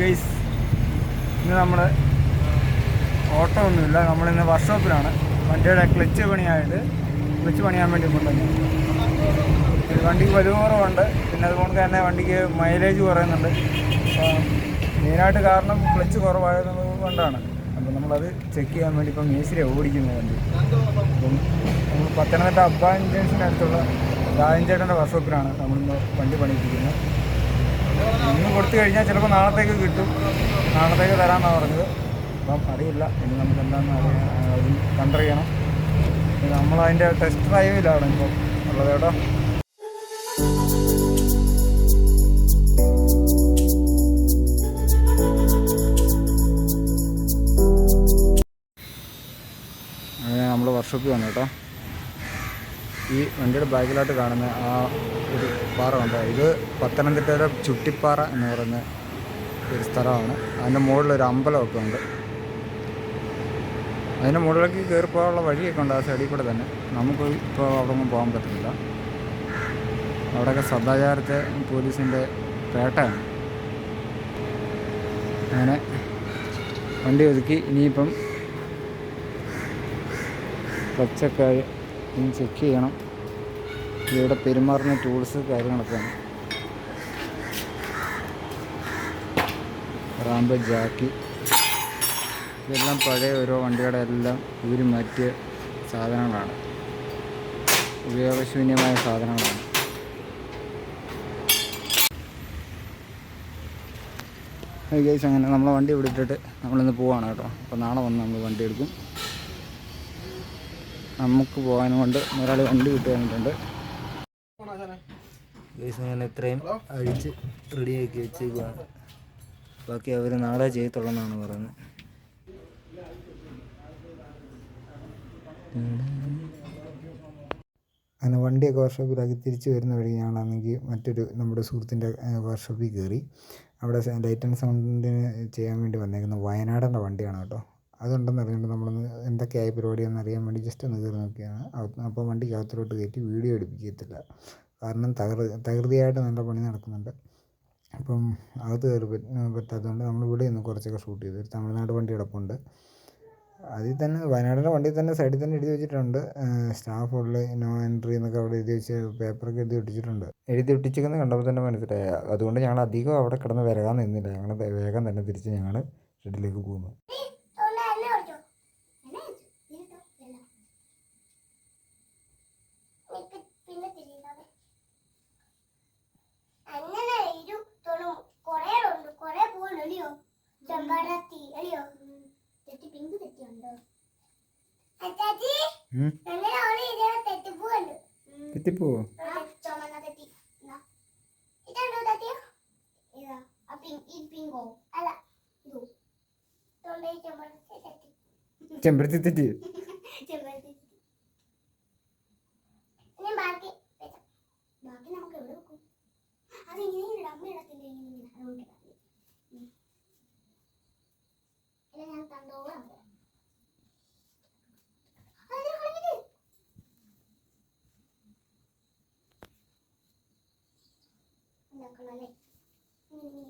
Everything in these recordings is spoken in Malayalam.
ഗൈസ് ഇന്ന് നമ്മൾ ഓട്ടോ ഒന്നുമില്ല. നമ്മളിന്ന് വർക്ക്ഷോപ്പിലാണ് വണ്ടിയുടെ ക്ലച്ച് പണിയായിട്ട് ക്ലച്ച് പണിയാൻ വേണ്ടി കൊണ്ടുവന്നു വണ്ടിക്ക് വലിയ കുറവുണ്ട് പിന്നെ അതുകൊണ്ട് തന്നെ വണ്ടിക്ക് മൈലേജ് കുറയുന്നുണ്ട്. മെയിനായിട്ട് കാരണം ക്ലച്ച് കുറവായത് കൊണ്ടാണ് അപ്പോൾ നമ്മളത് ചെക്ക് ചെയ്യാൻ വേണ്ടി ഇപ്പം മേശിരി ഓടിക്കുന്നത് വണ്ടി. അപ്പം നമ്മൾ പത്തനംതിട്ട അബ്ബാൻ ജംഗ്ഷനടുത്തുള്ള രാജൻ ചേട്ടന്റെ വർക്ക്ഷോപ്പിലാണ് നമ്മളിന്ന് വണ്ടി പണിയിപ്പിക്കുന്നത്. ഇന്ന് കൊടുത്തു കഴിഞ്ഞാൽ ചിലപ്പോൾ നാളത്തേക്ക് കിട്ടും. നാളത്തേക്ക് തരാമെന്നാണ് പറഞ്ഞത്. അപ്പം അറിയില്ല. ഇനി നമുക്ക് എന്താണെന്ന് അറിയാൻ കണ്ടറിയണം. നമ്മളതിന്റെ ടെസ്റ്റ് ഡ്രൈവിലാണ് ഇപ്പോൾ ഉള്ളത് കേട്ടോ. നമ്മൾ വർക്ക്ഷോപ്പിൽ വന്നു കേട്ടോ. ഈ വണ്ടിയുടെ ബാക്കിലായിട്ട് കാണുന്ന ആ ഒരു പാറ ഉണ്ട് ഇത് പത്തനംതിട്ടയിലെ ചുട്ടിപ്പാറ എന്ന് പറയുന്ന ഒരു സ്ഥലമാണ്. അതിന്റെ മുകളിൽ ഒരു അമ്പലമൊക്കെ ഉണ്ട്. അതിന്റെ മുകളിലേക്ക് കയറി പോകാനുള്ള വഴിയൊക്കെ ഉണ്ട് ആ സൈഡിൽ കൂടെ തന്നെ. നമുക്ക് ഇപ്പോൾ അവിടെ ഒന്നും പോകാൻ പറ്റുന്നില്ല അവിടെയൊക്കെ സദാചാരത്തെ പോലീസിന്റെ പേട്ടയാണ്. അങ്ങനെ വണ്ടി ഒതുക്കി. ഇനിയിപ്പം ക്ലച്ചൊക്കെ ഇനി ചെക്ക് ചെയ്യണം. ഇവിടെ പെരുമാറുന്ന ടൂൾസ് കാര്യങ്ങളൊക്കെയാണ് റാമ്പ് ജാക്കി. ഇതെല്ലാം പഴയ ഓരോ വണ്ടിയുടെ എല്ലാം ഇവർ മാറ്റിയ സാധനങ്ങളാണ്. ഉപയോഗശൂന്യമായ സാധനങ്ങളാണ്. ഗൈസ് അങ്ങനെ നമ്മളെ വണ്ടി ഇവിടെ ഇട്ടിട്ട് നമ്മളിന്ന് പോവാണ് കേട്ടോ. അപ്പോൾ നാളെ വന്ന് നമ്മൾ വണ്ടി എടുക്കും. നമുക്ക് പോകാനും കൊണ്ട് ഒരാൾ വണ്ടി ഗൈസ് ഞാൻ ഇത്രയും അഴിച്ച് റെഡിയാക്കി വെച്ചേക്കുവാണ്. ബാക്കി അവർ നാളെ ചെയ്യത്തുള്ളതെന്നാണ് പറയുന്നത്. അങ്ങനെ വണ്ടിയൊക്കെ വർക്ക്ഷോപ്പിലാക്കി തിരിച്ച് വരുന്ന വഴി ഞങ്ങളാണെങ്കിൽ മറ്റൊരു നമ്മുടെ സുഹൃത്തിന്റെ വർക്ക്ഷോപ്പിൽ കയറി. അവിടെ ലൈറ്റ് ആൻഡ് സൗണ്ടിന് ചെയ്യാൻ വേണ്ടി വന്നേക്കുന്ന വയനാടിന്റെ വണ്ടിയാണ് കേട്ടോ. അതുണ്ടെന്ന് അറിഞ്ഞുകൊണ്ട് നമ്മളൊന്ന് എന്തൊക്കെയായി പരിപാടിയെന്ന് അറിയാൻ വേണ്ടി ജസ്റ്റ് ഒന്ന് കയറി നോക്കിയാണ് അപ്പോൾ വണ്ടിക്ക് അകത്തോട്ട് കയറ്റി വീഡിയോ എടുപ്പിക്കത്തില്ല. കാരണം തകർ തകൃതിയായിട്ട് നല്ല പണി നടക്കുന്നുണ്ട്. അപ്പം അകത്ത് കയറി പറ്റാത്തതുകൊണ്ട് നമ്മൾ ഇവിടെ നിന്ന് കുറച്ചൊക്കെ ഷൂട്ട് ചെയ്തു. ഒരു തമിഴ്നാട് വണ്ടി കിടപ്പുണ്ട്. അതിൽ തന്നെ വയനാടിന്റെ വണ്ടിയിൽ തന്നെ സൈഡിൽ തന്നെ എഴുതി വെച്ചിട്ടുണ്ട്. സ്റ്റാഫ് ഉള്ള നോ എൻട്രി എന്നൊക്കെ അവിടെ എഴുതി വെച്ച് പേപ്പറൊക്കെ എഴുതി ഒട്ടിച്ചിട്ടുണ്ട്. എഴുതി ഒട്ടിച്ചിരിക്കുന്നത് കണ്ടപ്പോൾ തന്നെ മനസ്സിലായി. അതുകൊണ്ട് ഞങ്ങൾ അധികം അവിടെ കിടന്ന് വരകാൻ നിന്നില്ല. ഞങ്ങൾ വേഗം തന്നെ തിരിച്ച് ഞങ്ങൾ ഷെഡിലേക്ക് പോകുന്നു അങ്ങനെ ഇരു തൊണു കൊറേ ഉണ്ട് കൊറേ പൂവുണ്ട് അല്ലയോ ചെമ്പരത്തി അല്ലയോ തെറ്റി പിങ്ക് തെറ്റിയുണ്ടോ അച്ചാച്ചി ഉം. അങ്ങനെ അവിടെ ഇതേ തെറ്റിപ്പൂവുണ്ട് തെറ്റിപ്പോവോ ചുമന്ന തെറ്റി ഇതാ. ഇതുണ്ടോ തെറ്റിയോ ഇതാ ആ പിങ്ക് ഈ പിങ്കോ അല്ല ഇതോ തൊണ്ടേ ചെമ്പരത്തി തെറ്റി ചെമ്പരത്തി തെറ്റി ചെമ്പരത്തി തെറ്റി ഇനി ബാക്കി വെച്ചാ. ബാക്കി നമുക്ക് എവിടെ വെക്കും അത് ഇങ്ങനെ ഇടാം അമ്മ ഇടത്തില്ല ഇങ്ങനെ ഇങ്ങനെ അതുകൊണ്ട് ഇടാം ഉം. ഇല്ല ഞാൻ തന്നോളാം അതിന് കളഞ്ഞിട്ട് ഉണ്ടാക്കണല്ലേ ഇനി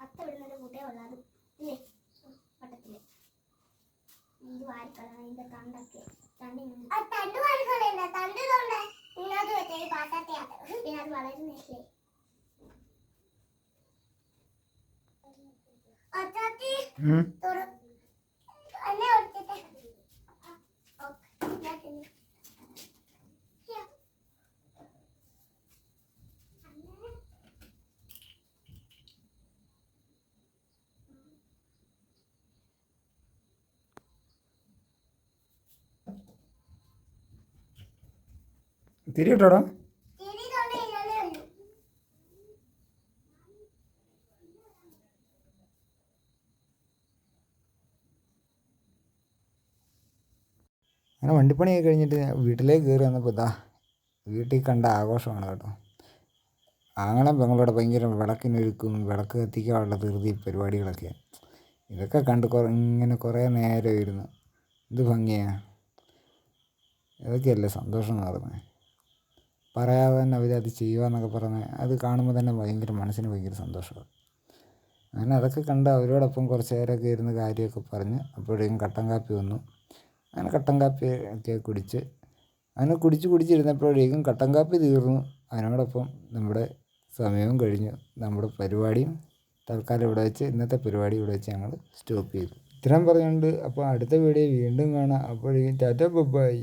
അത്ത കൂട്ടേ ഉള്ളത് ഇല്ലേ? വട്ടത്തിൽ. ഇത് വാരിക്കളയണം ഇതിന്റെ തണ്ടൊക്കെ. തണ്ട് തണ്ട് വാരിക്കളയണ്ട തണ്ട് തൊണ്ട ഇങ്ങോട്ട് വെച്ച ഈ പാത്രത്തെയാണ് പിന്നെ അത് വളരുന്നില്ലേ അച്ചാത്തി. തുറ തിരി തൊണ്ട ഇല്ലാതെ ഉള്ളൂ അങ്ങനെ വണ്ടിപ്പണിയൊക്കെ കഴിഞ്ഞിട്ട് വീട്ടിലേക്ക് കയറി വന്നപ്പോൾ ഇതാ വീട്ടിൽ കണ്ട ആഘോഷമാണ് കേട്ടോ. ആങ്ങളും പെങ്ങളോടെ ഭയങ്കര വിളക്കിനൊരുക്കും വിളക്ക് കത്തിക്കാനുള്ള ധൃതി പരിപാടികളൊക്കെ. ഇതൊക്കെ കണ്ട് കുറേ ഇങ്ങനെ കുറേ നേരം ഇരുന്നു ഇത് ഭംഗിയാണ് ഇതൊക്കെയല്ലേ സന്തോഷം എന്ന് പറയാൻ അവരത് ചെയ്യുക എന്നൊക്കെ പറഞ്ഞ് അത് കാണുമ്പോൾ തന്നെ ഭയങ്കര മനസ്സിന് ഭയങ്കര സന്തോഷമാണ് അങ്ങനെ അതൊക്കെ കണ്ട് അവരോടൊപ്പം കുറച്ച് നേരമൊക്കെ ഇരുന്ന് കാര്യമൊക്കെ പറഞ്ഞ് അപ്പോഴേക്കും കട്ടൻ കാപ്പി വന്നു. അങ്ങനെ കട്ടൻ കാപ്പി ഒക്കെ കുടിച്ച് അങ്ങനെ കുടിച്ച് കുടിച്ചിരുന്നപ്പോഴേക്കും കട്ടൻ കാപ്പി തീർന്നു. അതിനോടൊപ്പം നമ്മുടെ സമയവും കഴിഞ്ഞു. നമ്മുടെ പരിപാടിയും തൽക്കാലം ഇവിടെ വെച്ച് ഇന്നത്തെ പരിപാടി ഇവിടെ വെച്ച് ഞങ്ങൾ സ്റ്റോപ്പ് ചെയ്തു. ഇത്രയും പറഞ്ഞുകൊണ്ട് അപ്പോൾ അടുത്ത വീഡിയോ വീണ്ടും കാണാം. അപ്പോഴേക്കും ടാറ്റ ബൈ.